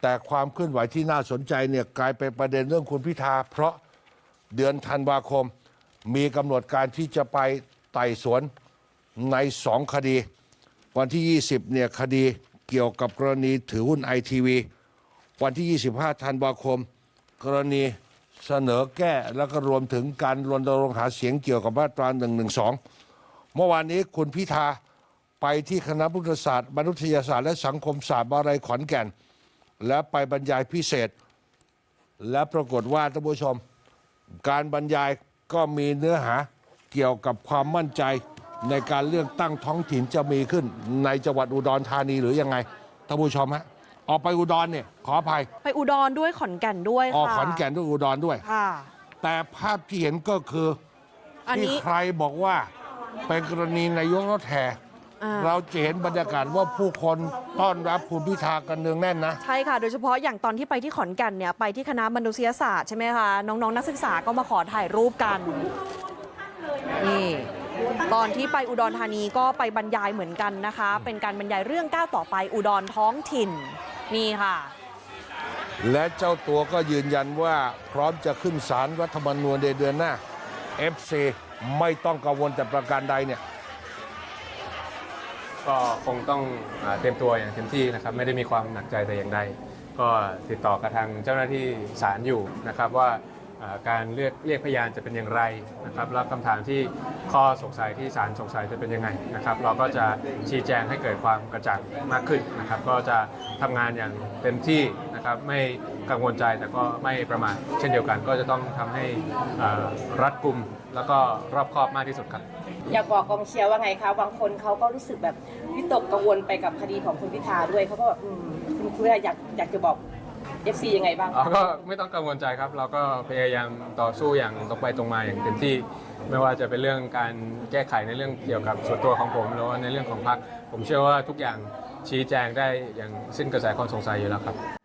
แต่ความเคลื่อนไหวที่น่าสนใจเนี่ยกลายเป็นประเด็นเรื่องคุณพิธา เพราะเดือนธันวาคม มีกำหนดการที่จะไปไต่สวนในสองคดี วันที่ 20เนี่ยคดีเกี่ยวกับกรณีถือหุ้นไอทีวีวันที่ 25ธันวาคม กรณีเสนอแก้แล้วก็รวมถึงการรณรงค์หาเสียงเกี่ยวกับมาตรา1นึเมื่อวานนี้คุณพิธา ไปที่คณะพุทธศาสตร์ มนุษยศาสตร์และสังคมศาสตร์มหาลัยขอนแก่น และไปบรรยายพิเศษ และปรากฏว่าท่านผู้ชม การบรรยายก็มีเนื้อหาเกี่ยวกับความมั่นใจในการเลือกตั้งท้องถิ่นจะมีขึ้นในจังหวัดอุดรธานีหรือยังไงท่านผู้ชมฮะออกไปอุดรเนี่ยขออภัยไปอุดรด้วยขอนแก่นด้วยออกค่ะขอนแก่นด้วยอุดรด้วย ค่ะ แต่ภาพที่เห็นก็คืออันที่นี้ใครบอกว่าเป็นกรณีนายกรถแห่อ่า เราจะเห็นบรรยากาศว่าผู้คนต้อนรับคุณพิธากันเนืองแน่นนะ ใช่ค่ะ โดยเฉพาะอย่างตอนที่ไปที่ขอนแก่นเนี่ยไปที่คณะมนุษยศาสตร์ใช่ไหมคะ น้องๆ นักศึกษาก็มาขอถ่ายรูปกัน นี่ตอนที่ไปอุดรธานีก็ไปบรรยายเหมือนกันนะคะ เป็นการบรรยายเรื่องก้าวต่อไปอุดรท้องถิ่นนี่ค่ะ และเจ้าตัวก็ยืนยันว่าพร้อมจะขึ้นศาลรัฐธรรมนูญในเดือนหน้า FC ไม่ต้องกังวลแต่ประการใดเนี่ย ก็คงต้องเตรียมตัวอย่างเต็มที่นะครับไม่ได้มีความหนักใจแต่อย่างใดก็ติดต่อกับทางเจ้าหน้าที่ศาลอยู่นะครับว่าการเรียกเรียกพยานจะเป็นอย่างไรนะครับแล้วคำถามที่ข้อสงสัยที่ศาลสงสัยจะเป็นยังไงนะครับเราก็จะชี้แจงให้เกิดความกระจ่างมากขึ้นนะครับก็จะทำงานอย่างเต็มที่นะครับไม่กังวลใจแต่ก็ไม่ประมาทเช่นเดียวกันก็จะต้องทำให้รัดกุมแล้วก็รอบคอบมากที่สุดครับ อยากบอกกองเชียร์ว่าไงคะบางคนเขาก็รู้สึกแบบวิตกกังวลไปกับคดีของคุณพิธาด้วยเขาก็แบบอืมคุณคุณอยากอยากจะบอก FC ยังไงบ้าง อ๋อก็ไม่ต้องกังวลใจครับ เราก็พยายามต่อสู้อย่างตรงไปตรงมาอย่างเต็มที่ ไม่ว่าจะเป็นเรื่องการแก้ไขในเรื่องเกี่ยวกับส่วนตัวของผมหรือว่าในเรื่องของพรรคผมเชื่อว่าทุกอย่างชี้แจงได้อย่างสิ้นกระแสความสงสัยอยู่แล้วครับ